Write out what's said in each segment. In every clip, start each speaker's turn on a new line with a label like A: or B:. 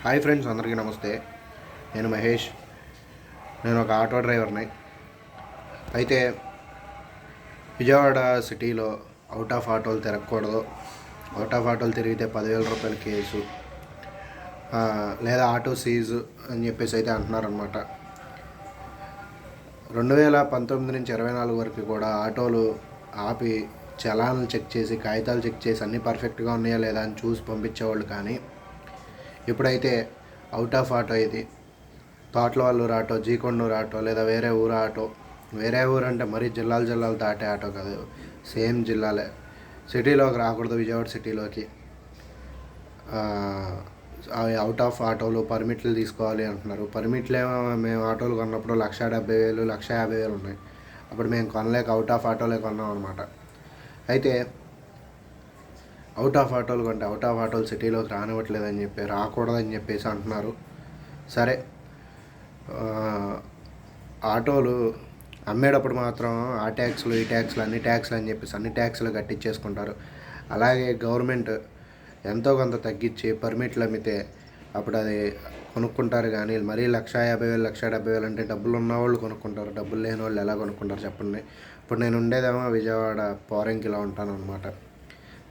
A: Hi friends అందరికీ నమస్తే. నేను మహేష్. నేను ఒక ఆటో డ్రైవర్ని. అయితే విజయవాడ సిటీలో అవుట్ ఆఫ్ ఆటోలు తిరగకూడదు. అవుట్ ఆఫ్ ఆటోలు తిరిగితే పదివేల రూపాయల కేసు. లేదా ఆటో సీజు అని చెప్పేసి అయితే అంటున్నారనమాట రెండు వేల పంతొమ్మిది నుంచి ఇరవై నాలుగు వరకు కూడా ఆటోలు ఆపి చలాన్లు చెక్ చేసి కాగితాలు చెక్ చేసి అన్నీ పర్ఫెక్ట్గా ఉన్నాయా లేదా అని చూసి పంపించేవాళ్ళు కానీ ఇప్పుడైతే అవుట్ ఆఫ్ ఆటో ఇది తోటల వాళ్ళు ఆటో జీకొండూరు ఆటో లేదా వేరే ఊరు ఆటో వేరే ఊరు అంటే మరీ జిల్లాలు జిల్లాలు దాటే ఆటో కాదు. సేమ్ జిల్లాలే. సిటీలోకి రాకూడదు విజయవాడ సిటీలోకి. అవుట్ ఆఫ్ ఆటోలు పర్మిట్లు తీసుకోవాలి అంటున్నారు. పర్మిట్లు ఏమో మేము ఆటోలు కొన్నప్పుడు లక్ష డెబ్బై వేలు లక్ష యాభై వేలు ఉన్నాయి. అప్పుడు మేము కొనలేక అవుట్ ఆఫ్ ఆటోలే కొన్నాం అనమాట అయితే అవుట్ ఆఫ్ ఆటోలు కొంటే అవుట్ ఆఫ్ ఆటోలు సిటీలోకి రానివ్వట్లేదని చెప్పి రాకూడదని చెప్పేసి అంటున్నారు. సరే. ఆటోలు అమ్మేటప్పుడు మాత్రం ఆ ట్యాక్స్లు ఈ ట్యాక్స్లు అన్ని ట్యాక్స్లు అని చెప్పేసి అన్ని ట్యాక్స్లు కట్టించేసుకుంటారు అలాగే గవర్నమెంట్ ఎంతో కొంత తగ్గించి పర్మిట్లు అమ్మితే అప్పుడు అది కొనుక్కుంటారు కానీ మరీ లక్ష యాభై వేలు లక్ష డెబ్బై వేలు అంటే డబ్బులు ఉన్నవాళ్ళు కొనుక్కుంటారు. డబ్బులు లేని వాళ్ళు ఎలా కొనుక్కుంటారు చెప్పండి. ఇప్పుడు నేను ఉండేదేమో విజయవాడ పోరంకిలో ఉంటాను అనమాట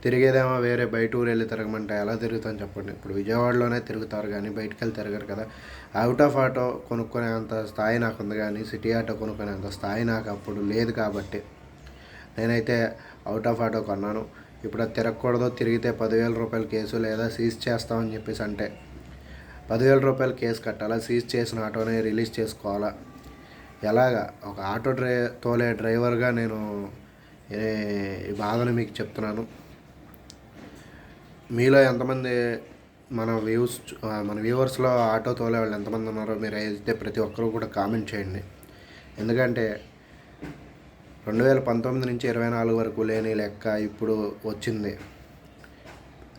A: తిరిగేదేమో వేరే బయట ఊరు వెళ్ళి తిరగమంటే ఎలా తిరుగుతాను చెప్పండి. ఇప్పుడు విజయవాడలోనే తిరుగుతారు కానీ బయటికి వెళ్ళి తిరగరు కదా. అవుట్ ఆఫ్ ఆటో కొనుక్కునే అంత స్థాయి నాకు ఉంది కానీ సిటీ ఆటో కొనుక్కునే అంత స్థాయి నాకు అప్పుడు లేదు కాబట్టి నేనైతే అవుట్ ఆఫ్ ఆటో కొన్నాను. ఇప్పుడు అది తిరగకూడదు తిరిగితే పదివేల రూపాయల కేసు లేదా సీజ్ చేస్తామని చెప్పేసి అంటే పదివేల రూపాయల కేసు కట్టాలా సీజ్ చేసిన ఆటోని రిలీజ్ చేసుకోవాలా? ఎలాగా? ఒక ఆటో డ్రై తోలే డ్రైవర్గా నేను ఈ బాధను మీకు చెప్తున్నాను. మీలో ఎంతమంది మన వ్యూస్ మన వ్యూవర్స్లో ఆటో తోలే వాళ్ళు ఎంతమంది ఉన్నారో మీరు అయితే ప్రతి ఒక్కరూ కూడా కామెంట్ చేయండి. ఎందుకంటే రెండు వేల పంతొమ్మిది నుంచి ఇరవై నాలుగు వరకు లేని లెక్క ఇప్పుడు వచ్చింది.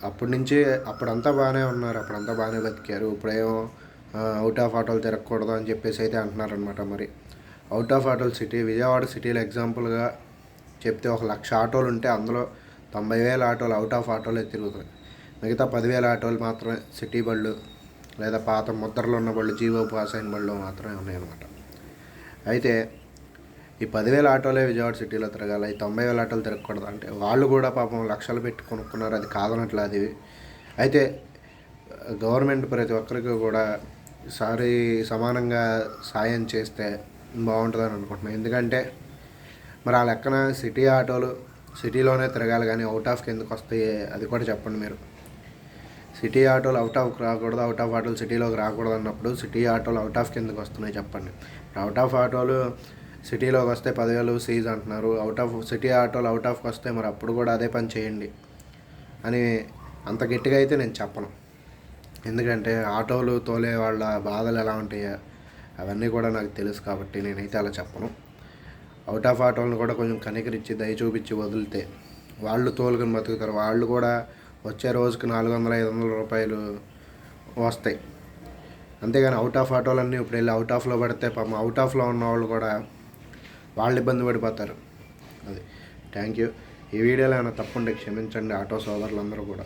A: అప్పటి నుంచి అప్పుడంతా బాగానే ఉన్నారు. అప్పుడంతా బాగానే బతికారు. ఇప్పుడేమో అవుట్ ఆఫ్ ఆటోలు తిరగకూడదు అని చెప్పేసి అయితే అంటున్నారనమాట మరి. అవుట్ ఆఫ్ ఆటోలు సిటీ విజయవాడ సిటీలో ఎగ్జాంపుల్గా చెప్తే ఒక లక్ష ఆటోలు ఉంటే అందులో తొంభై వేల ఆటోలు అవుట్ ఆఫ్ ఆటోలే తిరుగుతాయి మిగతా పదివేల ఆటోలు మాత్రమే సిటీ బళ్ళు లేదా పాత ముద్రలో ఉన్న బళ్ళు జీవో పాస్ అయిన బళ్ళు మాత్రమే ఉన్నాయన్నమాట. అయితే ఈ పదివేల ఆటోలే విజయవాడ సిటీలో తిరగాలి ఈ తొంభై వేల ఆటోలు తిరగకూడదు అంటే వాళ్ళు కూడా పాపం లక్షలు పెట్టి కొనుక్కున్నారు అది కాదనట్లు అది. అయితే గవర్నమెంట్ ప్రతి ఒక్కరికి కూడా సారి సమానంగా సాయం చేస్తే బాగుంటుందని అనుకుంటున్నాను. ఎందుకంటే మరి ఆ లెక్కన సిటీ ఆటోలు సిటీలోనే తిరగాలి కానీ అవుట్ ఆఫ్కి ఎందుకు వస్తాయి అది కూడా చెప్పండి మీరు. సిటీ ఆటోలు అవుట్ ఆఫ్ రాకూడదు అవుట్ ఆఫ్ ఆటోలు సిటీలోకి రాకూడదు అన్నప్పుడు సిటీ ఆటోలు అవుట్ ఆఫ్కి ఎందుకు వస్తున్నాయి చెప్పండి. అవుట్ ఆఫ్ ఆటోలు సిటీలోకి వస్తే పదివేలు సీజ్ అంటున్నారు. అవుట్ ఆఫ్ సిటీ ఆటోలు అవుట్ ఆఫ్కి వస్తే మరి అప్పుడు కూడా అదే పని చేయండి అని అంత గట్టిగా అయితే నేను చెప్పను. ఎందుకంటే ఆటోలు తోలే వాళ్ళ బాధలు ఎలా ఉంటాయో అవన్నీ కూడా నాకు తెలుసు కాబట్టి నేనైతే అలా చెప్పను. అవుట్ ఆఫ్ ఆటోలను కూడా కొంచెం కనికరించి దయ చూపించి వదిలితే వాళ్ళు తోలుకొని బతుకుతారు. వాళ్ళు కూడా వచ్చే రోజుకి నాలుగు వందల ఐదు వందల రూపాయలు వస్తాయి. అంతేగాని అవుట్ ఆఫ్ ఆటోలన్నీ ఇప్పుడు వెళ్ళి అవుట్ ఆఫ్లో పడితే పాపం అవుట్ ఆఫ్లో ఉన్న వాళ్ళు కూడా వాళ్ళు ఇబ్బంది పడిపోతారు. అది. థ్యాంక్ యూ ఈ వీడియోలో ఏమైనా తప్పుంటే క్షమించండి. ఆటో సోదరులందరూ కూడా.